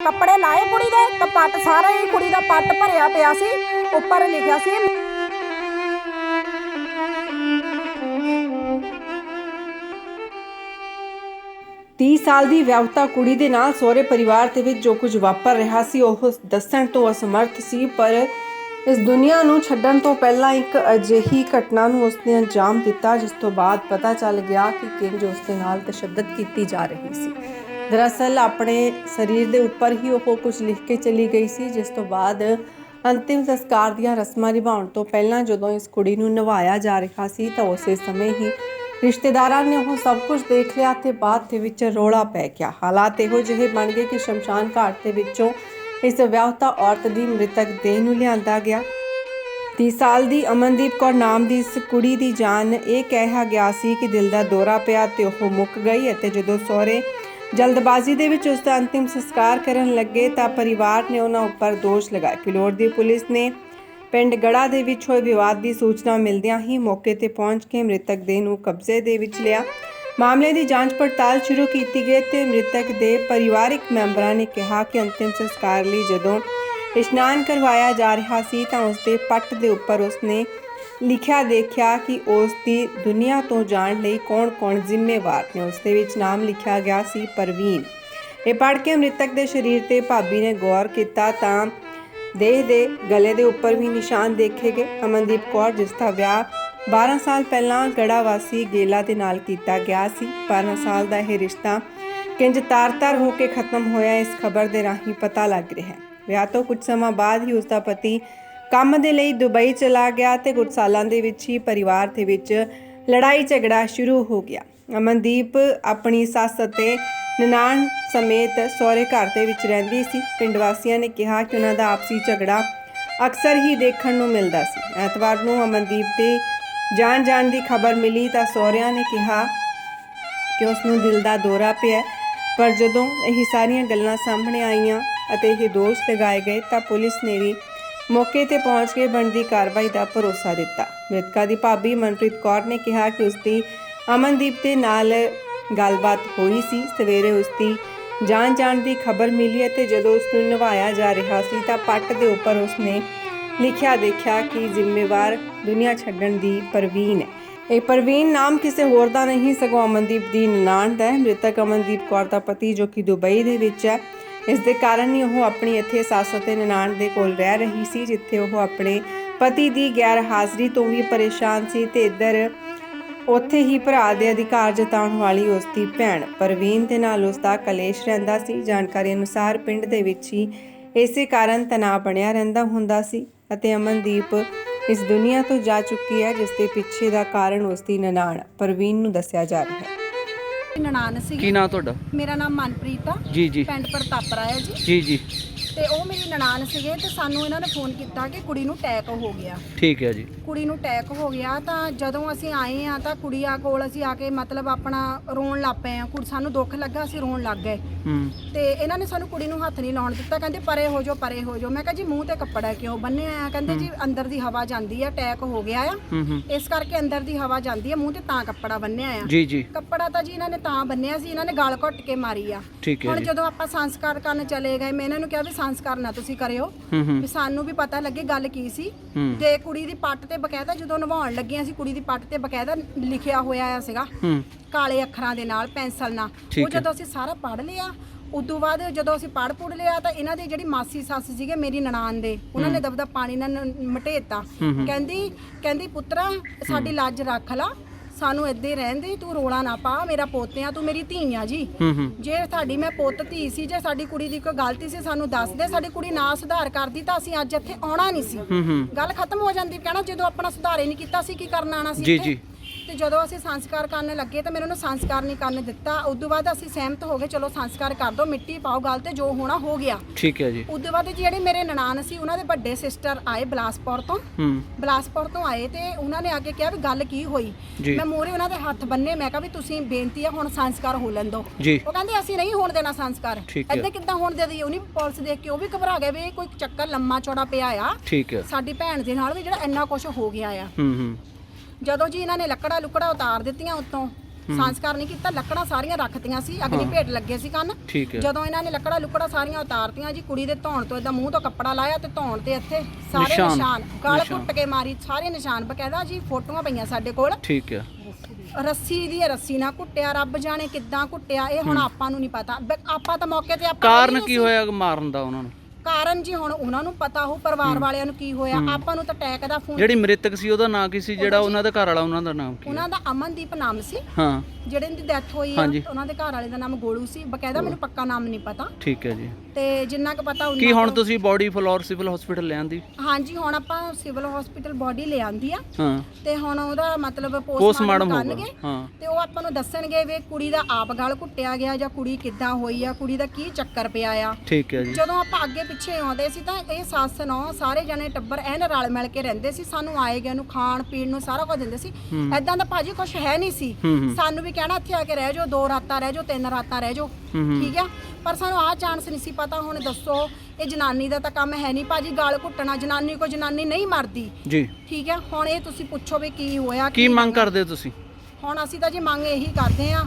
ਕੱਪੜੇ ਲਾਏ ਕੁੜੀ ਦੇ ਤਾਂ ਪੱਟ ਸਾਰਾ ਹੀ ਕੁੜੀ ਦਾ ਪੱਟ ਭਰਿਆ ਪਿਆ ਸੀ, ਉੱਪਰ ਲਿਖਿਆ ਸੀ। ਤੀਹ ਸਾਲ ਦੀ ਵਿਆਹੁਤਾ ਕੁੜੀ ਦੇ ਨਾਲ ਸਹੁਰੇ ਪਰਿਵਾਰ ਦੇ ਵਿੱਚ ਜੋ ਕੁਝ ਵਾਪਰ ਰਿਹਾ ਸੀ, ਉਹ ਦੱਸਣ ਤੋਂ ਅਸਮਰਥ ਸੀ, ਪਰ ਇਸ ਦੁਨੀਆ ਨੂੰ ਛੱਡਣ ਤੋਂ ਪਹਿਲਾਂ ਇੱਕ ਅਜਿਹੀ ਘਟਨਾ ਨੂੰ ਉਸਨੇ ਅੰਜਾਮ ਦਿੱਤਾ, ਜਿਸ ਤੋਂ ਬਾਅਦ ਪਤਾ ਚੱਲ ਗਿਆ ਕਿ ਕਿੰਜ ਉਸ ਦੇ ਨਾਲ ਤਸ਼ੱਦਦ ਕੀਤੀ ਜਾ ਰਹੀ ਸੀ। ਦਰਅਸਲ ਆਪਣੇ ਸਰੀਰ ਦੇ ਉੱਪਰ ਹੀ ਉਹ ਕੁਝ ਲਿਖ ਕੇ ਚਲੀ ਗਈ ਸੀ, ਜਿਸ ਤੋਂ ਬਾਅਦ ਅੰਤਿਮ ਸੰਸਕਾਰ ਦੀਆਂ ਰਸਮਾਂ ਨਿਭਾਉਣ ਤੋਂ ਪਹਿਲਾਂ ਜਦੋਂ ਇਸ ਕੁੜੀ ਨੂੰ ਨਵਾਇਆ ਜਾ ਰਿਹਾ ਸੀ ਤਾਂ ਉਸੇ ਸਮੇਂ ਹੀ ਰਿਸ਼ਤੇਦਾਰਾਂ ਨੇ ਉਹ ਸਭ ਕੁਝ ਦੇਖ ਲਿਆ ਤੇ ਬਾਅਦ ਦੇ ਵਿੱਚ ਰੋਲਾ ਪੈ ਗਿਆ। ਹਾਲਾਤ ਇਹੋ ਜਿਹੇ ਬਣ ਗਏ ਕਿ ਸ਼ਮਸ਼ਾਨ ਘਾਟ ਦੇ ਵਿੱਚੋਂ ਇਸ ਵਿਆਹੁਤਾ ਔਰਤ ਦੀ ਮ੍ਰਿਤਕ ਦੇਹ ਨੂੰ ਲਿਆਂਦਾ ਗਿਆ। 30 ਸਾਲ ਦੀ ਅਮਨਦੀਪ ਕੌਰ ਨਾਮ ਦੀ ਇਸ ਕੁੜੀ ਦੀ ਜਾਨ ਇਹ ਕਿਹਾ ਗਿਆ ਸੀ ਕਿ ਦਿਲ ਦਾ ਦੌਰਾ ਪਿਆ ਤੇ ਉਹ ਮੁੱਕ ਗਈ ਅਤੇ ਜਦੋਂ ਸਹੁਰੇ ਜਲਦਬਾਜ਼ੀ ਦੇ ਵਿੱਚ ਉਸ ਦਾ ਅੰਤਿਮ ਸੰਸਕਾਰ ਕਰਨ ਲੱਗੇ ਤਾਂ ਪਰਿਵਾਰ ਨੇ ਉਹਨਾਂ ਉੱਪਰ ਦੋਸ਼ ਲਗਾਇਆ ਫਿਲੌਰ ਦੀ ਪੁਲਿਸ ਨੇ ਪਿੰਡ ਗੜਾ ਦੇ ਵਿੱਚ ਹੋਏ ਵਿਵਾਦ ਦੀ ਸੂਚਨਾ ਮਿਲਦਿਆਂ ਹੀ ਮੌਕੇ ਤੇ ਪਹੁੰਚ ਕੇ ਮ੍ਰਿਤਕ ਦੇ ਨੂੰ ਕਬਜ਼ੇ ਦੇ ਵਿੱਚ ਲਿਆ। ਮਾਮਲੇ ਦੀ ਜਾਂਚ ਪੜਤਾਲ ਸ਼ੁਰੂ ਕੀਤੀ ਗਈ ਤੇ ਮ੍ਰਿਤਕ ਦੇ ਪਰਿਵਾਰਕ ਮੈਂਬਰਾਂ ਨੇ ਕਿਹਾ ਕਿ ਅੰਤਿਮ ਸੰਸਕਾਰ ਲਈ ਜਦੋਂ ਇਸ਼ਨਾਨ ਕਰਵਾਇਆ ਜਾ ਰਿਹਾ ਸੀ ਤਾਂ ਉਸ ਦੇ ਪੱਟ ਦੇ ਉੱਪਰ ਉਸਨੇ ਲਿਖਿਆ, ਦੇਖਿਆ ਕਿ ਉਸ ਦੀ ਦੁਨੀਆ ਤੋਂ ਜਾਣ ਲਈ ਕੌਣ-ਕੌਣ ਜ਼ਿੰਮੇਵਾਰ ਨੇ, ਉਸ ਦੇ ਵਿੱਚ ਨਾਮ ਲਿਖਿਆ ਗਿਆ ਸੀ ਪਰਵੀਨ। ਇਹ ਪੜ੍ਹ ਕੇ ਮ੍ਰਿਤਕ ਦੇ ਸਰੀਰ ਤੇ ਭਾਬੀ ਨੇ ਗੌਰ ਕੀਤਾ ਤਾਂ ਦੇਹ ਦੇ ਗਲੇ ਦੇ ਉੱਪਰ ਵੀ ਨਿਸ਼ਾਨ ਦੇਖੇ ਗਏ। ਅਮਨਦੀਪ ਕੌਰ, ਜਿਸ ਦਾ ਵਿਆਹ 12 ਸਾਲ ਪਹਿਲਾਂ ਗੜਾ ਵਾਸੀ ਗੇਲਾ ਦੇ ਨਾਲ ਕੀਤਾ ਗਿਆ ਸੀ 12 ਸਾਲ ਦਾ ਇਹ ਰਿਸ਼ਤਾ ਕਿੰਜ ਤਾਰ-ਤਾਰ ਹੋ ਕੇ ਖਤਮ ਹੋਇਆ, ਇਸ ਖਬਰ ਦੇ ਰਾਹੀਂ ਪਤਾ ਲੱਗ ਰਿਹਾ ਹੈ। ਵਿਆਹ ਤੋਂ ਕੁਝ ਸਮਾਂ ਬਾਅਦ ਹੀ ਉਸ ਦਾ ਪਤੀ ਕੰਮ ਦੇ ਲਈ ਦੁਬਈ ਚਲਾ ਗਿਆ ਤੇ ਕੁਝ ਸਾਲਾਂ ਦੇ ਵਿੱਚ ਹੀ ਪਰਿਵਾਰ ਦੇ ਵਿੱਚ ਲੜਾਈ ਝਗੜਾ ਸ਼ੁਰੂ ਹੋ ਗਿਆ। ਅਮਨਦੀਪ ਆਪਣੀ ਸੱਸ ਅਤੇ ਨਨਾਣ ਸਮੇਤ ਸਹੁਰੇ ਘਰ ਦੇ ਵਿੱਚ ਰਹਿੰਦੀ ਸੀ। ਪਿੰਡ ਵਾਸੀਆਂ ਨੇ ਕਿਹਾ ਕਿ ਉਹਨਾਂ ਦਾ ਆਪਸੀ ਝਗੜਾ ਅਕਸਰ ਹੀ ਦੇਖਣ ਨੂੰ ਮਿਲਦਾ ਸੀ। ਐਤਵਾਰ ਨੂੰ ਅਮਨਦੀਪ ਦੇ ਜਾਣ ਜਾਣ ਦੀ ਖਬਰ ਮਿਲੀ ਤਾਂ ਸਹੁਰਿਆਂ ਨੇ ਕਿਹਾ ਕਿ ਉਸ ਨੂੰ ਦਿਲ ਦਾ ਦੌਰਾ ਪਿਆ। ਪਰ ਜਦੋਂ ਇਹ ਸਾਰੀਆਂ ਗੱਲਾਂ ਸਾਹਮਣੇ ਆਈਆਂ ਅਤੇ ਇਹ ਦੋਸ਼ ਲਗਾਏ ਗਏ ਤਾਂ ਪੁਲਿਸ ਨੇ ਵੀ ਮੌਕੇ ਤੇ ਪਹੁੰਚ ਕੇ ਬਣਦੀ ਕਾਰਵਾਈ ਦਾ ਭਰੋਸਾ ਦਿੱਤਾ। ਮ੍ਰਿਤਕਾ ਦੀ ਭਾਬੀ ਮਨਪ੍ਰੀਤ ਕੌਰ ਨੇ ਕਿਹਾ ਕਿ ਉਸ ਦੀ ਅਮਨਦੀਪ ਦੇ ਨਾਲ ਗੱਲਬਾਤ ਹੋਈ ਸੀ। ਸਵੇਰੇ ਉਸ ਦੀ ਜਾਣ ਜਾਣ ਦੀ ਖਬਰ ਮਿਲੀ ਅਤੇ ਜਦੋਂ ਉਸ ਨੂੰ ਨਵਾਇਆ ਜਾ ਰਿਹਾ ਸੀ ਤਾਂ ਪੱਟ ਦੇ ਉੱਪਰ ਉਸ ਨੇ ਲਿਖਿਆ ਦੇਖਿਆ ਕਿ ਜ਼ਿੰਮੇਵਾਰ ਦੁਨੀਆ ਛੱਡਣ ਦੀ ਪਰਵੀਨ ਹੈ। ਇਹ ਪਰਵੀਨ ਨਾਮ ਕਿਸੇ ਹੋਰ ਦਾ ਨਹੀਂ, ਸਗੋਂ ਅਮਨਦੀਪ ਦੀ ਨਨਾਣ ਦਾ ਹੈ। ਮ੍ਰਿਤਕ ਅਮਨਦੀਪ ਕੌਰ ਦਾ ਪਤੀ ਜੋ ਕਿ ਦੁਬਈ ਦੇ ਵਿੱਚ ਹੈ। ਇਸ ਦੇ ਕਾਰਨ ਹੀ ਉਹ ਆਪਣੀ ਇੱਥੇ ਸੱਸ ਅਤੇ ਨਨਾਣ ਦੇ ਕੋਲ ਰਹਿ ਰਹੀ ਸੀ, ਜਿੱਥੇ ਉਹ ਆਪਣੇ ਪਤੀ ਦੀ ਗੈਰ ਹਾਜ਼ਰੀ ਤੋਂ ਵੀ ਪਰੇਸ਼ਾਨ ਸੀ ਤੇ ਇੱਧਰ ਉੱਥੇ ਹੀ ਭਰਾ ਦੇ ਅਧਿਕਾਰ ਜਤਾਉਣ ਵਾਲੀ ਉਸ ਦੀ ਭੈਣ ਪਰਵੀਨ ਦੇ ਨਾਲ ਉਸ ਦਾ ਕਲੇਸ਼ ਰਹਿੰਦਾ ਸੀ। ਜਾਣਕਾਰੀ ਅਨੁਸਾਰ ਪਿੰਡ ਦੇ ਵਿੱਚ ਹੀ ਇਸੇ ਕਾਰਨ ਤਣਾਅ ਬਣਿਆ ਰਹਿੰਦਾ ਹੁੰਦਾ ਸੀ ਅਤੇ ਅਮਨਦੀਪ ਇਸ ਦੁਨੀਆ ਤੋਂ ਜਾ ਚੁੱਕੀ ਹੈ ਜਿਸ ਦੇ ਪਿੱਛੇ ਦਾ ਕਾਰਨ ਉਸ ਦੀ ਨਨਾਣ ਪਰਵੀਨ ਨੂੰ ਦੱਸਿਆ ਜਾ ਰਿਹਾ ਹੈ। ਨਨਾਨ ਸੀ ਕੀ ਨਾਂ ਤੁਹਾਡਾ? ਮੇਰਾ ਨਾਮ ਮਨਪ੍ਰੀਤ ਆ। ਜੀ ਜੀ। ਪਿੰਡ ਪ੍ਰਤਾਪਰਾ ਹੈ ਜੀ। ਜੀ ਜੀ। ਤੇ ਉਹ ਮੇਰੀ ਨਨਾਨ ਸੀਗੇ ਤੇ ਸਾਨੂੰ ਇਹਨਾਂ ਨੇ ਫੋਨ ਕੀਤਾ ਕਿ ਕੁੜੀ ਨੂੰ ਅਟੈਕ ਹੋ ਗਿਆ। ਠੀਕ ਹੈ ਜੀ। ਕੁੜੀ ਨੂੰ ਅਟੈਕ ਹੋ ਗਿਆ ਤਾਂ ਜਦੋਂ ਅਸੀਂ ਆਏ ਆ ਤਾਂ ਕੁੜੀਆਂ ਕੋਲ ਅਸੀਂ ਆ ਕੇ ਮਤਲਬ ਆਪਣਾ ਰੋਣ ਲੱਗ ਪਏ ਆ ਕੁੜੀ ਸਾਨੂੰ ਦੁੱਖ ਲੱਗਾ ਅਸੀਂ ਰੋਣ ਲੱਗ ਗਏ। ਹੂੰ। ਤੇ ਇਹਨਾਂ ਨੇ ਸਾਨੂੰ ਕੁੜੀ ਨੂੰ ਹੱਥ ਨਹੀਂ ਲਾਉਣ ਦਿੱਤਾ। ਕਹਿੰਦੇ ਪਰੇ ਹੋ ਜਾਓ ਪਰੇ ਹੋ ਜਾਓ। ਮੈਂ ਕਿਹਾ ਜੀ ਮੂੰਹ ਤੇ ਕੱਪੜਾ ਕਿਉਂ ਬੰਨਿਆ ਆ? ਕਹਿੰਦੇ ਜੀ ਅੰਦਰ ਦੀ ਹਵਾ ਜਾਂਦੀ ਆ ਅਟੈਕ ਹੋ ਗਿਆ ਆ। ਹੂੰ ਹੂੰ। ਇਸ ਕਰਕੇ ਅੰਦਰ ਦੀ ਹਵਾ ਜਾਂਦੀ ਆ ਮੂੰਹ ਤੇ ਤਾਂ ਕੱਪੜਾ ਬੰਨਿਆ ਆ। ਜੀ ਜੀ। ਕੱਪੜਾ ਤਾਂ ਜੀ ਇਹਨਾਂ ਨੇ ਤਾਂ ਬੰਨਿਆ ਸੀ ਇਹਨਾਂ ਨੇ ਗਲ ਘੁੱਟ ਕੇ ਮਾਰੀ ਆ। ਠੀਕ ਹੈ ਹੁਣ ਜੀ। ਜਦੋਂ ਆਪਾਂ ਸੰਸਕਾਰ ਕਰਨ ਚਲੇ ਗਏ ਮੈਂ ਇਹਨਾਂ ਨੂੰ ਕਿਹਾ ਵੀ ਸੰਸਕਾਰ ਨਾ ਤੁਸੀਂ ਕਰਿਓ। ਹੂੰ ਹੂੰ। ਵੀ ਸਾਨੂੰ ਵੀ ਪਤਾ ਲੱਗੇ ਗੱਲ ਕੀ ਸੀ। ਹੂੰ। ਤੇ ਕੁੜੀ ਦੀ ਪੱਟ ਤੇ ਬਕਾਇਦਾ ਜਦੋਂ ਨਵਾਉਣ ਲੱਗੀਆਂ ਸੀ ਕੁੜੀ ਦੀ ਪੱਟ ਤੇ ਬਕਾਇਦਾ ਲਿਖਿਆ ਹੋਇਆ ਆ ਸੀਗਾ। ਹੂੰ। ਕਾਲੇ ਅੱਖਰਾਂ ਦੇ ਨਾਲ ਪੈਨਸਲ ਨਾਲ। ਠੀਕ ਉਹ ਹੈ। ਜਦੋਂ ਅਸੀਂ ਸਾਰਾ ਪੜ੍ਹ ਲਿਆ ਉਦੋਂ ਬਾਅਦ ਜਦੋਂ ਅਸੀਂ ਪੜ੍ਹ ਪੁੜ ਲਿਆ ਤਾਂ ਇਹਨਾਂ ਦੀ ਜਿਹੜੀ ਮਾਸੀ ਸੱਸ ਸੀਗੇ ਮੇਰੀ ਨਨਾਣ ਦੇ ਉਹਨਾਂ ਨੇ ਦਬਦਾ ਪਾਣੀ ਨਾਲ ਨ- ਮਟੇਤਾ। ਕਹਿੰਦੀ ਕਹਿੰਦੀ ਪੁੱਤਰਾ ਸਾਡੀ ਲੱਜ ਰੱਖ ਲਾ। ਸਾਨੂੰ ਏਦਾਂ ਹੀ ਰਹਿਣ ਦੇ ਤੂੰ ਰੋਲਾ ਨਾ ਪਾ ਮੇਰਾ ਪੋਤਿਆਂ ਤੂੰ ਮੇਰੀ ਧੀ ਆ ਜੀ ਹੂੰ ਹੂੰ ਜੇ ਸਾਡੀ ਮੈਂ ਪੁੱਤ ਧੀ ਸੀ ਜੇ ਸਾਡੀ ਕੁੜੀ ਦੀ ਕੋਈ ਗਲਤੀ ਸੀ ਸਾਨੂੰ ਦੱਸ ਦੇ ਸਾਡੀ ਕੁੜੀ ਨਾ ਸੁਧਾਰ ਕਰਦੀ ਤਾਂ ਅਸੀਂ ਅੱਜ ਇੱਥੇ ਆਉਣਾ ਨਹੀਂ ਸੀ ਹੂੰ ਹੂੰ ਗੱਲ ਖਤਮ ਹੋ ਜਾਂਦੀ ਕਹਿਣਾ ਜਦੋਂ ਆਪਣਾ ਸੁਧਾਰ ਨਹੀਂ ਕੀਤਾ ਸੀ ਕੀ ਕਰਨ ਆਣਾ ਸੀ ਜੀ, ਇੱਥੇ? ਜੀ। ਤੇ ਜਦੋਂ ਅਸੀਂ ਸੰਸਕਾਰ ਕਰਨ ਲੱਗੇ ਤਾਂ ਮੈਨੂੰ ਉਹਨੂੰ ਸੰਸਕਾਰ ਨਹੀਂ ਕਰਨ ਦਿੱਤਾ। ਉਦੋਂ ਬਾਅਦ ਅਸੀਂ ਸਹਿਮਤ ਹੋ ਗਏ ਚਲੋ ਸੰਸਕਾਰ ਕਰ ਦੋ ਮਿੱਟੀ ਪਾਓ ਗੱਲ ਤੇ ਜੋ ਹੋਣਾ ਹੋ ਗਿਆ। ਠੀਕ ਹੈ ਜੀ। ਉਦੋਂ ਬਾਅਦ ਜਿਹੜੇ ਮੇਰੇ ਨਨਾਣ ਸੀ ਉਹਨਾਂ ਦੇ ਵੱਡੇ ਸਿਸਟਰ ਆਏ ਬਲਾਸਪੁਰ ਤੋਂ। ਹੂੰ। ਬਲਾਸਪੁਰ ਤੋਂ ਆਏ ਤੇ ਉਹਨਾਂ ਨੇ ਆ ਕੇ ਕਿਹਾ ਵੀ ਗੱਲ ਕੀ ਹੋਈ? ਜੀ। ਮੈਂ ਮੋਰੇ ਉਹਨਾਂ ਦੇ ਹੱਥ ਬੰਨੇ ਮੈਂ ਕਿਹਾ ਵੀ ਤੁਸੀਂ ਬੇਨਤੀ ਆ ਹੁਣ ਸੰਸਕਾਰ ਹੋ ਲੈਣ ਦਿਓ ਜੀ। ਉਹ ਕਹਿੰਦੇ ਅਸੀਂ ਨਹੀਂ ਹੋਣ ਦੇਣਾ ਸੰਸਕਾਰ। ਠੀਕ ਹੈ। ਏਦਾਂ ਕਿੱਦਾਂ ਹੋਣ ਦੇ ਦਈਏ? ਉਹਨੀ ਪੁਲਿਸ ਦੇਖ ਕੇ ਉਹ ਵੀ ਘਬਰਾ ਗਏ ਵੀ ਇਹ ਕੋਈ ਚੱਕਰ ਲੰਮਾ ਚੌੜਾ ਪਿਆ ਆ। ਠੀਕ ਹੈ। ਸਾਡੀ ਭੈਣ ਦੇ ਨਾਲ ਵੀ ਜਿਹੜਾ ਇੰਨਾ ਕੁਝ ਹੋ ਗਿਆ ਆ। ਹੂੰ ਹੂੰ। ਜਦੋਂ ਜੀ ਇਹਨਾਂ ਨੇ ਲੱਕੜਾ ਲੁਕੜਾ ਉਤਾਰ ਦਿੱਤੀਆਂ ਉੱਤੋਂ ਸੰਸਕਾਰ ਨਹੀਂ ਕੀਤਾ ਲੱਕੜਾਂ ਸਾਰੀਆਂ ਰੱਖਤੀਆਂ ਸੀ ਅਗਨੀ ਭੇਟ ਲੱਗੇ ਸੀ ਕੰਨ। ਠੀਕ ਹੈ। ਜਦੋਂ ਇਹਨਾਂ ਨੇ ਲੱਕੜਾਂ ਲੁਕੜਾਂ ਸਾਰੀਆਂ ਉਤਾਰਤੀਆਂ ਜੀ ਕੁੜੀ ਦੇ ਧੌਣ ਤੋਂ ਇਦਾਂ ਮੂੰਹ ਤੋਂ ਕੱਪੜਾ ਲਾਇਆ ਤੇ ਧੌਣ ਤੇ ਇੱਥੇ ਸਾਰੇ ਨਿਸ਼ਾਨ। ਨਿਸ਼ਾਨ ਗਲ ਨਿਸ਼ਾਨ। ਕੁੱਟ ਕੇ ਮਾਰੀ ਸਾਰੇ ਨਿਸ਼ਾਨ ਬਕਾਇਦਾ ਜੀ ਫੋਟੋਆਂ ਪਈਆਂ ਸਾਡੇ ਕੋਲ। ਠੀਕ ਹੈ। ਰੱਸੀ ਦੀ ਰੱਸੀ ਨਾਲ ਕੁੱਟਿਆ ਰੱਬ ਜਾਣੇ ਕਿੱਦਾਂ ਕੁੱਟਿਆ ਇਹ ਹੁਣ ਆਪਾਂ ਨੂੰ ਨਹੀਂ ਪਤਾ। ਬ- ਆਪਾਂ ਤਾਂ ਮੌਕੇ ਤੇ ਆਪਾਂ ਕਾਰਨ ਕੀ। ਹੋਇਆ ਮਾਰਨ ਦਾ ਉਹਨਾਂ ਨੂੰ? ਕਾਰਨ ਜੀ ਹੁਣ ਉਹਨਾਂ ਨੂੰ ਪਤਾ ਹੋ ਪਰਿਵਾਰ ਵਾਲਿਆਂ ਨੂੰ ਕੀ ਹੋਇਆ ਆਪਾਂ ਨੂੰ ਤਾਂ ਅਟੈਕ ਦਾ ਫੋਨ ਜਿਹੜੀ ਮ੍ਰਿਤਕ ਸੀ ਉਹਦਾ ਨਾਂ ਕੀ ਸੀ? ਜਿਹੜਾ ਉਹਨਾਂ ਦਾ ਘਰ ਵਾਲਾ ਉਹਨਾਂ ਦਾ ਨਾਮ ਕੀ ਉਹਨਾਂ ਦਾ ਅਮਨਦੀਪ ਨਾਮ ਸੀ। ਹਾਂ। ਜਿਹੜੇ ਦੀ ਡੈਥ ਹੋਈ ਆ ਹਾਂਜੀ। ਉਹਨਾਂ ਦੇ ਘਰ ਵਾਲੇ ਦਾ ਨਾਮ ਗੋਲੂ ਸੀ। ਬਕਾਇਦਾ ਮੈਨੂੰ ਪੱਕਾ ਨਾਮ ਨਹੀਂ ਪਤਾ। ਠੀਕ ਹੈ ਜੀ। ਤੇ ਜਿੰਨਾ ਕੁ ਪਤਾ ਕੀ ਉਹਨਾਂ ਹੁਣ ਤੁਸੀਂ ਬਾਡੀ ਫਲੋਰ ਸਿਵਲ ਹਸਪੀਟਲ ਲਿਆਂਦੀ ਹਾਂਜੀ ਹੁਣ ਆਪਾਂ ਸਿਵਲ ਹਸਪੀਟਲ ਬੋਡੀ ਲੈ ਆਂਦੀ ਆ। ਹਾਂ। ਤੇ ਹੁਣ ਉਹਦਾ ਮਤਲਬ Postmortem ਪੋਸਟਮਾਰਟਮ ਹੋਊਗਾ, ਕਰਨਗੇ। ਹਾਂ। ਤੇ ਉਹ ਆਪਾਂ ਨੂੰ ਦੱਸਣਗੇ ਵੀ ਕੁੜੀ ਦਾ ਆਪ ਗਲ ਕੁੱਟਿਆ ਗਿਆ ਜਾਂ ਕੁੜੀ ਕਿੱਦਾਂ ਹੋਈ ਆ ਕੁੜੀ ਦਾ ਕੀ ਚੱਕਰ ਪਿਆ ਆ। ਠੀਕ ਹੈ ਜੀ। ਜਦੋਂ ਆਪਾਂ ਅੱਗੇ ਪਿੱਛੇ ਆਉਂਦੇ ਸੀ ਤਾਂ ਇਹ ਸੱਸ ਨੌ ਸਾਰੇ ਜਣੇ ਟੱਬਰ ਐਨ ਰਲ ਮਿਲ ਕੇ ਰਹਿੰਦੇ ਸੀ। ਸਾਨੂੰ ਆਏ ਗਏ ਨੂੰ ਖਾਣ ਪੀਣ ਨੂੰ ਸਾਰਾ ਕੁਝ ਦਿੰਦੇ ਸੀ। ਐਦਾਂ ਦਾ ਭਾਜੀ ਕੁਝ ਹੈ ਨਹੀਂ ਸੀ। ਹੂੰ ਹੂੰ। ਸਾਨੂੰ ਵੀ ਕਹਿਣਾ ਇੱਥੇ ਆ ਕੇ ਰਹਿ ਜਾਓ ਦੋ ਰਾਤਾਂ ਰਹਿ ਜਾਓ ਤਿੰਨ ਰਾਤਾਂ ਰਹਿ ਜਾਓ। ਠੀਕ ਆ? ਪਰ ਸਾਨੂੰ ਆਹ ਚਾਂਸ ਨਹੀਂ ਸੀ ਪਤਾ। ਹੁਣ ਦੱਸੋ ਇਹ ਜਨਾਨੀ ਦਾ ਤਾਂ ਕੰਮ ਹੈ ਨਹੀਂ। ਭਾਜੀ ਗਾਲ ਘੁੱਟਣਾ ਜਨਾਨੀ ਕੋ ਜਨਾਨੀ ਨਹੀਂ ਮਰਦੀ। ਜੀ। ਠੀਕ ਹੈ ਹੁਣ ਇਹ ਤੁਸੀਂ ਪੁੱਛੋ ਵੀ ਕੀ ਹੋਇਆ ਕੀ ਮੰਗ ਕਰਦੇ ਹੋ ਤੁਸੀਂ? ਹੁਣ ਅਸੀਂ ਤਾਂ ਜੀ ਮੰਗ ਇਹੀ ਕਰਦੇ ਆ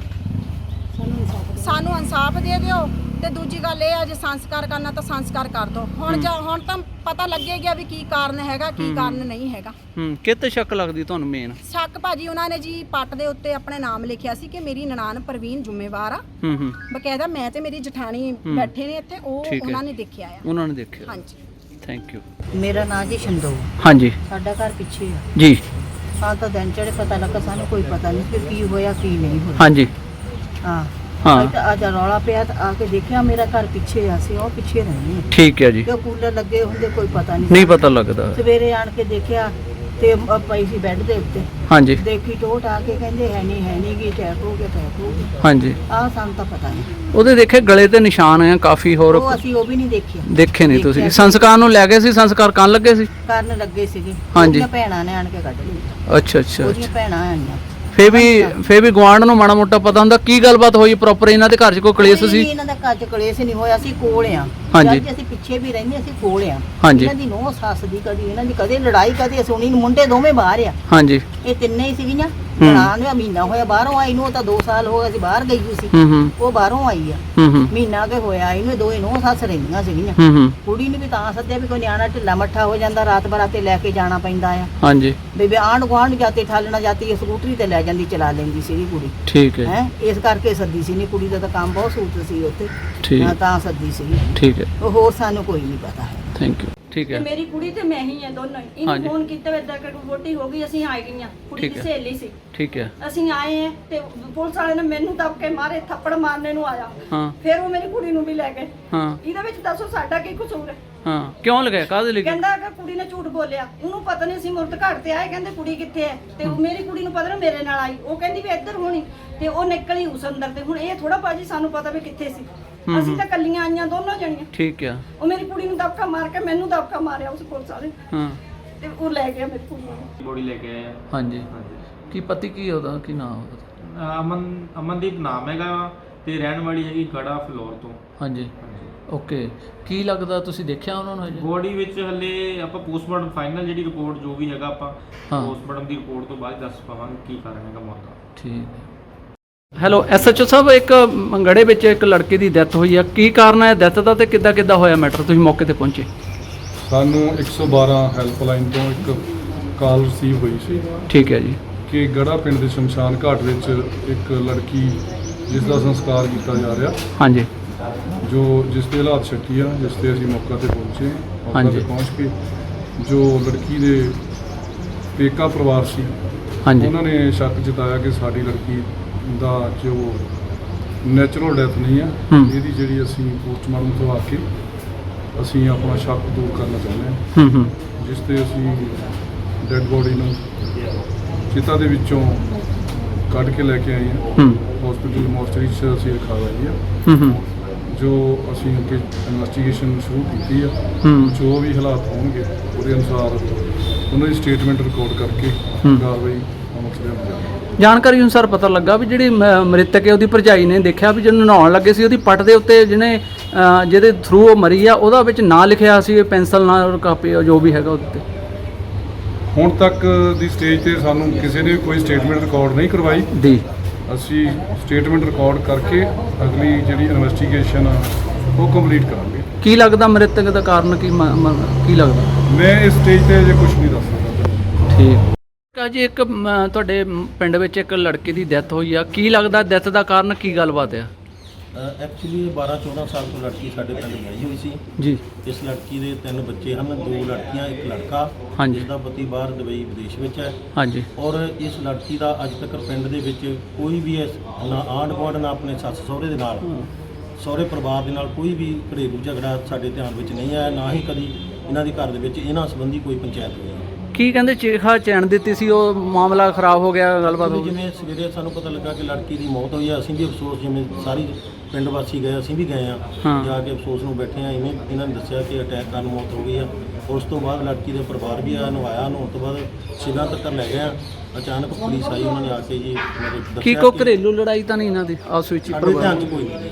ਸਾਨੂੰ ਇਨਸਾਫ ਦੇ ਦਿਓ ਤੇ ਦੂਜੀ ਗੱਲ ਇਹ ਆ ਜੇ ਸੰਸਕਾਰ ਕਰਨਾ ਤਾਂ ਸੰਸਕਾਰ ਕਰ ਦਿਓ ਹੁਣ ਜਾਂ ਹੁਣ ਤਾਂ ਪਤਾ ਲੱਗੇ ਗਿਆ ਵੀ ਕੀ ਕਾਰਨ ਹੈਗਾ ਕੀ ਕਾਰਨ ਨਹੀਂ ਹੈਗਾ। ਹੂੰ ਕਿਤੇ ਸ਼ੱਕ ਲੱਗਦੀ ਤੁਹਾਨੂੰ ਮੇਨ ਸ਼ੱਕ ਭਾਜੀ ਉਹਨਾਂ ਨੇ ਜੀ ਪੱਟ ਦੇ ਉੱਤੇ ਆਪਣੇ ਨਾਮ ਲਿਖਿਆ ਸੀ ਕਿ ਮੇਰੀ ਨਨਾਣ ਪ੍ਰਵੀਨ ਜ਼ਿੰਮੇਵਾਰ ਆ। ਹੂੰ ਹੂੰ। ਬਕਾਇਦਾ ਮੈਂ ਤੇ ਮੇਰੀ ਜਠਾਣੀ ਬੈਠੇ ਨੇ ਇੱਥੇ ਉਹ ਠੀਕ ਹੈ। ਉਹਨਾਂ ਨੇ ਦੇਖਿਆ ਆ। ਉਹਨਾਂ ਨੇ ਦੇਖਿਆ। ਹਾਂਜੀ। ਥੈਂਕ ਯੂ ਮੇਰਾ ਨਾਂ ਜੀ ਸ਼ੰਦੋ। ਹਾਂਜੀ। ਸਾਡਾ ਘਰ ਪਿੱਛੇ ਆ। ਜੀ। ਹਾਂ ਤਾਂ ਦਿਨ ਚੜੇ ਪਤਾ ਲੱਗਾ ਸਾਨੂੰ ਕੋਈ ਪਤਾ ਨਹੀਂ ਕਿ ਕੀ ਹੋਇਆ ਕੀ ਨਹੀਂ ਹੋਇਆ। ਹਾਂਜੀ। ਹਾਂ। ਹਾਂ। ਅੱਜ ਤਾਂ ਅੱਜ ਰੌਲਾ ਪਿਆ ਤਾਂ ਆ ਕੇ ਦੇਖਿਆ ਮੇਰਾ ਘਰ ਪਿੱਛੇ ਆ ਸੀ ਉਹ ਪਿੱਛੇ ਰਹਿੰਦੇ ਆ ਠੀਕ ਹੈ ਜੀ। ਕਿ ਕੂਲਰ ਲੱਗੇ ਹੁੰਦੇ ਕੋਈ ਪਤਾ ਨਹੀਂ ਨਹੀਂ ਪਤਾ ਲੱਗਦਾ। ਸਵੇਰੇ ਆਣ ਕੇ ਦੇਖਿਆ ਤੇ ਅ, ਪਈ ਸੀ ਬੈੱਡ ਦੇ ਉੱਤੇ। ਹਾਂਜੀ। ਦੇਖੀ ਟੋਟ ਆ ਕੇ ਕਹਿੰਦੇ ਹੈ ਨਹੀਂ ਹੈ ਨਹੀਂ ਗੀ ਅਟੈਕ ਹੋ ਗਿਆ ਅਟੈਕ ਹੋ ਗਿਆ। ਹਾਂਜੀ। ਆ ਸਾਨੂੰ ਤਾਂ ਪਤਾ ਨਹੀਂ। ਉਹਦੇ ਦੇਖੇ ਗਲੇ ਤੇ ਨਿਸ਼ਾਨ ਆ ਕਾਫੀ ਹੋਰ? ਉਹ ਅਸੀਂ ਉਹ ਵੀ ਨਹੀਂ ਦੇਖਿਆ। ਦੇਖੇ ਨਹੀਂ ਤੁਸੀਂ। ਦੇਖਿਆ। ਸੰਸਕਾਰ ਨੂੰ ਲੈ ਗਏ ਸੀ? ਸੰਸਕਾਰ ਕਰਨ ਲੱਗੇ ਸੀ? ਕਰਨ ਲੱਗੇ ਸੀਗੇ। ਹਾਂਜੀ। ਉਹਦੀਆਂ ਭੈਣਾਂ ਨੇ ਆਣ ਕੇ ਕੱਢ ਲਈ ਅੱਛਾ ਅੱਛਾ ਉਹਦੀਆਂ ਭੈਣਾਂ ਆਈਆਂ। ਫੇ ਵੀ ਫੇ ਵੀ ਗਵਾਂਢ ਨੂੰ ਮਾੜਾ ਮੋਟਾ ਪਤਾ ਹੁੰਦਾ ਕੀ ਗੱਲਬਾਤ ਹੋਈ ਪ੍ਰੋਪਰ ਇਹਨਾਂ ਦੇ ਘਰ 'ਚ ਕੋਈ ਕਲੇਸ਼ ਸੀ? ਇਹਨਾਂ ਦਾ ਘਰ ਚ ਕਲੇਸ਼ ਨਹੀਂ ਹੋਇਆ ਸੀ ਕੋਲ ਆ। ਹਾਂਜੀ। ਜਦ ਅਸੀਂ ਪਿੱਛੇ ਵੀ ਰਹਿੰਦੇ ਅਸੀਂ ਕੋਲ ਆ। ਹਾਂਜੀ। ਇਹਨਾਂ ਦੀ ਨੋਹ ਸੱਸ ਦੀ ਕਦੀ ਇਹਨਾਂ ਦੀ ਕਦੇ ਲੜਾਈ ਕਦੇ ਸੁਣੀ ਨੀ, ਮੁੰਡੇ ਦੋਵੇਂ ਬਾਹਰ ਆ। ਹਾਂਜੀ। ਇਹ ਤਿੰਨੇ ਹੀ ਸੀਗੀਆਂ। ਨਨਾਣ ਨੂੰ ਮਹੀਨਾ ਹੋਇਆ ਬਾਹਰੋਂ ਆਈ ਨੂੰ ਉਹ ਤਾਂ 2 ਸਾਲ ਹੋ ਗਏ ਸੀ ਬਾਹਰ ਗਈ ਹੋਈ ਸੀ। ਹੂੰ ਹੂੰ। ਉਹ ਬਾਹਰੋਂ ਆਈ ਆ। ਹੂੰ ਹੂੰ। ਮਹੀਨਾ ਕੇ ਹੋਇਆ ਇਹਨੂੰ ਦੋਵੇਂ ਨੋਹ ਸੱਸ ਰਹਿੰਦੀਆਂ ਸੀਗੀਆਂ। ਹੂੰ ਹੂੰ। ਕੁੜੀ ਨੂੰ ਵੀ ਤਾਂ ਸੱਦਿਆ ਵੀ ਕੋਈ ਨਿਆਣਾ ਢਿੱਲਾ ਮੱਠਾ ਹੋ ਜਾਂਦਾ ਰਾਤ ਬਰਾਤੇ ਲੈ ਕੇ ਜਾਣਾ ਪੈਂਦਾ ਆ। ਹਾਂਜੀ। ਬੇਬੇ ਆਂਢ ਗੁਆਂਢ ਜਾਤੇ ਠਾਲਣਾ ਜਾਤੀ ਸਕੂਟਰੀ ਤੇ ਲੈ ਜਾਂਦੀ ਚਲਾ ਲੈਂਦੀ ਸੀਗੀ ਕੁੜੀ। ਠੀਕ ਹੈ। ਹੈ ਇਸ ਕਰਕੇ ਸੱਦੀ ਸੀ ਨਹੀਂ ਕੁੜੀ ਦਾ ਤਾਂ ਕੰਮ ਬਹੁਤ ਸੂਤ ਸੀ ਉੱਥੇ। ਠੀਕ। ਤਾਂ ਸੱਦੀ ਸੀਗੀ। ਠੀਕ ਹੈ। ਹੋਰ ਸਾਨੂੰ ਕੋਈ ਨਹੀਂ ਪਤਾ। ਥੈਂਕ ਯੂ ਠੀਕ ਤੇ ਹੈ। ਮੇਰੀ ਕੁੜੀ ਤੇ ਮੈਂ ਹੀ ਆ ਦੋਨੋਂ ਹੀ। ਇਹਨੂੰ। ਫੋਨ ਕੀਤਾ ਵੇਦਾ ਕਿ ਵੋਟੀ ਹੋ ਗਈ ਅਸੀਂ ਆ ਗਈਆਂ। ਕੁੜੀ ਠੀਕ ਦੀ ਹੈ। ਸਹੇਲੀ ਸੀ। ਠੀਕ ਹੈ। ਅਸੀਂ ਆਏ ਆ ਤੇ ਪੁਲਿਸ ਵਾਲੇ ਨੇ ਮੈਨੂੰ ਦੱਬ ਕੇ ਮਾਰੇ ਥੱਪੜ ਮਾਰਨੇ ਨੂੰ ਆਇਆ। ਹਾਂ। ਫਿਰ ਉਹ ਮੇਰੀ ਕੁੜੀ ਨੂੰ ਵੀ ਲੈ ਗਏ। ਹਾਂ। ਇਹਦੇ ਵਿੱਚ ਦੱਸੋ ਸਾਡਾ ਕੀ ਕਸੂਰ ਹੈ? ਹਾਂ। ਕਿਉਂ ਲਗਾਇਆ? ਕਾਹਦੇ ਲਈ? ਕਹਿੰਦਾ ਕਿ ਕੁੜੀ ਨੇ ਝੂਠ ਬੋਲਿਆ। ਉਹਨੂੰ ਪਤਾ ਨਹੀਂ ਅਸੀਂ ਮੁਰਦ ਘਰ ਤੇ ਆਏ ਕਹਿੰਦੇ ਕੁੜੀ ਕਿੱਥੇ ਹੈ? ਤੇ ਉਹ ਮੇਰੀ ਕੁੜੀ ਨੂੰ ਪਤਾ ਨਾ ਮੇਰੇ ਨਾਲ ਆਈ। ਉਹ ਕਹਿੰਦੀ ਵੀ ਇੱਧਰ ਹੋਣੀ। ਤੇ ਉਹ ਨਿਕਲੀ ਉਸ ਅੰਦਰ ਤੇ ਹੁਣ ਇਹ ਥੋੜਾ ਬਾਜੀ ਸਾਨੂੰ ਪਤਾ ਵੀ ਕਿੱਥੇ ਸੀ। ਅਸੀਂ ਤਾਂ ਕੱਲੀਆਂ ਆਈਆਂ ਦੋਨੋਂ ਜਣੀਆਂ। ਠੀਕ ਹੈ ਉਹ ਮੇਰੀ ਕੁੜੀ ਨੂੰ ਦਬਕਾ ਮਾਰ ਕੇ ਮੈਨੂੰ ਦਬਕਾ ਮਾਰਿਆ ਉਸ ਪੁਲਿਸ ਵਾਲੇ। ਹਾਂ। ਤੇ ਉਹ ਲੈ ਗਿਆ ਮੇਰੀ ਕੁੜੀ ਨੂੰ। ਬੋਡੀ ਲੈ ਕੇ ਆਏ ਆ ਹਾਂਜੀ। ਹਾਂਜੀ। ਕੀ ਪਤੀ ਕੀ ਉਹਦਾ? ਕੀ ਨਾਮ ਉਹਦਾ? ਅਮਨ ਅਮਨਦੀਪ ਨਾਮ ਹੈਗਾ ਤੇ ਰਹਿਣ ਵਾਲੀ ਹੈਗੀ ਗੜਾ ਫਲੋਰ ਤੋਂ। ਹਾਂਜੀ। ਹਾਂਜੀ। ਓਕੇ। ਕੀ ਲੱਗਦਾ ਤੁਸੀਂ ਦੇਖਿਆ ਉਹਨਾਂ ਨੂੰ ਹਜੇ? ਬੋਡੀ ਵਿੱਚ ਹੱਲੇ ਆਪਾਂ ਪੋਸਟਮਾਰਟਮ ਫਾਈਨਲ ਜਿਹੜੀ ਰਿਪੋਰਟ ਜੋ ਵੀ ਹੈਗਾ ਆਪਾਂ ਹਾਂ। ਪੋਸਟਮਾਰਟਮ ਦੀ ਰਿਪੋਰਟ ਤੋਂ ਬਾਅਦ ਦੱਸ ਪਾਵਾਂਗੇ ਕੀ ਕਾਰਨ ਹੈਗਾ ਮੌਤ ਦਾ। ਠੀਕ ਹੈ। ਹੈਲੋ ਐਸਐਚਓ ਸਾਹਿਬ ਇੱਕ ਮੰਗੜੇ ਵਿੱਚ ਇੱਕ ਲੜਕੇ ਦੀ ਡੈਥ ਹੋਈ ਆ। ਕੀ ਕਾਰਨ ਹੈ? ਡੈਥ ਦਾ ਤੇ ਕਿੱਦਾਂ ਕਿੱਦਾਂ ਹੋਇਆ ਮੈਟਰ ਤੁਸੀਂ ਮੌਕੇ ਤੇ ਪਹੁੰਚੇ। ਸਾਨੂੰ 112 ਹੈਲਪਲਾਈਨ ਤੋਂ ਇੱਕ ਕਾਲ ਰਿਸੀਵ ਹੋਈ ਸੀ। ਠੀਕ ਹੈ ਜੀ। ਕਿ ਗੜਾ ਪਿੰਡ ਦੇ ਸ਼ਮਸ਼ਾਨ ਘਾਟ ਵਿੱਚ ਇੱਕ ਲੜਕੀ ਜਿਸ ਦਾ ਸੰਸਕਾਰ ਕੀਤਾ ਜਾ ਰਿਹਾ। ਹਾਂਜੀ। ਜੋ ਜਿਸ ਦੇ ਹਾਲਾਤ ਸ਼ੱਕੀ ਆ ਜਿਸ ਤੇ ਅਸੀਂ ਮੌਕਾ ਤੇ ਪਹੁੰਚੇ ਮੌਕਾ ਹਾਂਜੀ। ਤੇ ਪਹੁੰਚ ਕੇ ਜੋ ਲੜਕੀ ਦੇ ਪੇਕਾ ਪਰਿਵਾਰ ਸੀ ਹਾਂਜੀ। ਉਹਨਾਂ ਨੇ ਸ਼ੱਕ ਜਤਾਇਆ ਕਿ ਸਾਡੀ ਲੜਕੀ ਦਾ ਜੋ ਨੈਚੁਰਲ ਡੈਥ ਨਹੀਂ ਆ ਹੂੰ। ਇਹਦੀ ਜਿਹੜੀ ਅਸੀਂ ਪੋਸਟਮਾਰਟਮ ਕਰਵਾ ਕੇ ਅਸੀਂ ਆਪਣਾ ਸ਼ੱਕ ਦੂਰ ਕਰਨਾ ਚਾਹੁੰਦੇ ਹਾਂ। ਹੂੰ ਹੂੰ। ਜਿਸ ਤੇ ਅਸੀਂ ਡੈੱਡ ਬੋਡੀ ਨੂੰ ਚਿਤਾ ਦੇ ਵਿੱਚੋਂ ਕੱਢ ਕੇ ਲੈ ਕੇ ਆਏ ਹਾਂ। ਹੂੰ। ਹਸਪੀਟਲ ਮੋਰਚਰੀ 'ਚ ਅਸੀਂ ਰਖਾਵਾਈ ਆ। ਹੂੰ ਹੂੰ। ਜੋ ਅਸੀਂ ਅੱਗੇ ਇਨਵੈਸਟੀਗੇਸ਼ਨ ਸ਼ੁਰੂ ਕੀਤੀ ਆ ਹੂੰ। ਜੋ ਵੀ ਹਾਲਾਤ ਹੋਣਗੇ ਉਹਦੇ ਅਨੁਸਾਰ ਉਹਨਾਂ ਦੀ ਸਟੇਟਮੈਂਟ ਰਿਕਾਰਡ ਕਰਕੇ ਹੂੰ। ਕਾਰਵਾਈ ਜਾਣਕਾਰੀ ਅਨੁਸਾਰ ਪਤਾ ਲੱਗਾ ਵੀ ਜਿਹੜੀ ਮ- ਮ੍ਰਿਤਕ ਹੈ ਉਹਦੀ ਭਰਜਾਈ ਨੇ ਦੇਖਿਆ ਵੀ ਜਦੋਂ ਨਹਾਉਣ ਲੱਗੇ ਸੀ ਉਹਦੀ ਪੱਟ ਦੇ ਉੱਤੇ ਜਿਹਨੇ ਜਿਹਦੇ ਥਰੂ ਉਹ ਮਰੀ ਆ ਉਹਦਾ ਵਿੱਚ ਨਾਂ ਲਿਖਿਆ ਸੀ ਪੈਨਸਲ ਨਾਲ ਕਾਪੀ ਜੋ ਵੀ ਹੈਗਾ ਉਹਦੇ ਤੇ ਹੁਣ ਤੱਕ ਦੀ ਸਟੇਜ ਤੇ ਸਾਨੂੰ ਕਿਸੇ ਨੇ ਕੋਈ ਸਟੇਟਮੈਂਟ ਰਿਕਾਰਡ ਨਹੀਂ ਕਰਵਾਈ। ਦੀ ਅਸੀਂ ਸਟੇਟਮੈਂਟ ਰਿਕਾਰਡ ਕਰਕੇ ਅਗਲੀ ਜਿਹੜੀ ਇਨਵੈਸਟੀਗੇਸ਼ਨ ਆ ਉਹ ਕੰਪਲੀਟ ਕਰਾਂਗੇ। ਕੀ ਲੱਗਦਾ ਮ੍ਰਿਤਕ ਦਾ ਕਾਰਨ ਕੀ ਮ- ਮ- ਕੀ ਲੱਗਦਾ? ਮੈਂ ਇਸ ਸਟੇਜ ਤੇ ਅਜੇ ਕੁਝ ਨਹੀਂ ਦੱਸ ਸਕਦਾ। ਠੀਕ। ਜੀ ਇੱਕ ਮ, ਤੁਹਾਡੇ ਪਿੰਡ ਵਿੱਚ ਇੱਕ ਲੜਕੀ ਦੀ ਡੈਥ ਹੋਈ ਆ। ਕੀ ਲੱਗਦਾ ਡੈਥ ਦਾ ਕਾਰਨ ਕੀ ਗੱਲਬਾਤ ਆ? ਐਕਚੁਅਲੀ 12 14 ਸਾਲ ਤੋਂ ਲੜਕੀ ਸਾਡੇ ਪਿੰਡ ਵਿਆਹੀ ਹੋਈ ਸੀ। ਜੀ। ਇਸ ਲੜਕੀ ਦੇ ਤਿੰਨ ਬੱਚੇ ਹਨ ਦੋ ਲੜਕੀਆਂ ਇੱਕ ਲੜਕਾ। ਹਾਂਜੀ। ਜਿਸ ਦਾ ਪਤੀ ਬਾਹਰ ਦੁਬਈ ਵਿਦੇਸ਼ ਵਿੱਚ ਹੈ। ਹਾਂਜੀ। ਔਰ ਇਸ ਲੜਕੀ ਦਾ ਅੱਜ ਤੱਕ ਪਿੰਡ ਦੇ ਵਿੱਚ ਕੋਈ ਵੀ ਇਸ ਨਾ ਆਂਢ ਗੁਆਂਢ ਨਾ ਆਪਣੇ ਸੱਸ ਸਹੁਰੇ ਦੇ ਨਾਲ ਸਹੁਰੇ ਪਰਿਵਾਰ ਦੇ ਨਾਲ ਕੋਈ ਵੀ ਘਰੇਲੂ ਝਗੜਾ ਸਾਡੇ ਧਿਆਨ ਵਿੱਚ ਨਹੀਂ ਆਇਆ। ਨਾ ਹੀ ਕਦੀ ਇਹਨਾਂ ਦੇ ਘਰ ਦੇ ਵਿੱਚ ਇਹਨਾਂ ਸੰਬੰਧੀ ਕੋਈ ਪੰਚਾਇਤ ਹੋਈ। ਹੈ ਕੀ ਕਹਿੰਦੇ ਚਿਖਾ ਚੈਨ ਦਿੱਤੀ ਸੀ ਉਹ ਮਾਮਲਾ ਖਰਾਬ ਹੋ ਗਿਆ ਗੱਲਬਾਤ ਹੋ ਗਈ। ਜਿਵੇਂ ਸਵੇਰੇ ਸਾਨੂੰ ਪਤਾ ਲੱਗਾ ਕਿ ਲੜਕੀ ਦੀ ਮੌਤ ਹੋਈ ਆ ਅਸੀਂ ਵੀ ਅਫਸੋਸ ਜਿਵੇਂ ਸਾਰੀ ਪਿੰਡ ਵਾਸੀ ਗਏ ਅਸੀਂ ਵੀ ਗਏ ਆ। ਹਾਂ। ਜਾ ਕੇ ਅਫਸੋਸ ਨੂੰ ਬੈਠੇ ਆ ਇਵੇਂ ਇਹਨਾਂ ਨੇ ਦੱਸਿਆ ਕਿ ਅਟੈਕ ਕਾਰਨ ਮੌਤ ਹੋ ਗਈ ਆ। ਉਸ ਤੋਂ ਬਾਅਦ ਲੜਕੀ ਦੇ ਪਰਿਵਾਰ ਵੀ ਆ ਨਵਾਇਆ ਨਹਾਉਣ ਤੋਂ ਬਾਅਦ ਸਿਵਲਾਂ ਤੱਕ ਲੈ ਗਏ ਆ ਅਚਾਨਕ ਪੁਲਿਸ ਆਈ ਉਹਨਾਂ ਨੇ ਆ ਕੇ ਜੀ ਕੀ ਦੱਸਿਆ ਕੋ ਕਿ ਘਰੇਲੂ ਲੜਾਈ ਤਾਂ ਨਹੀਂ ਇਹਨਾਂ ਦੀ ਆਪਸ ਵਿੱਚ ਹੀ ਸਾਡੇ ਪਰਿਵਾਰ ਧਿਆਨ 'ਚ ਕੋਈ ਨਹੀਂ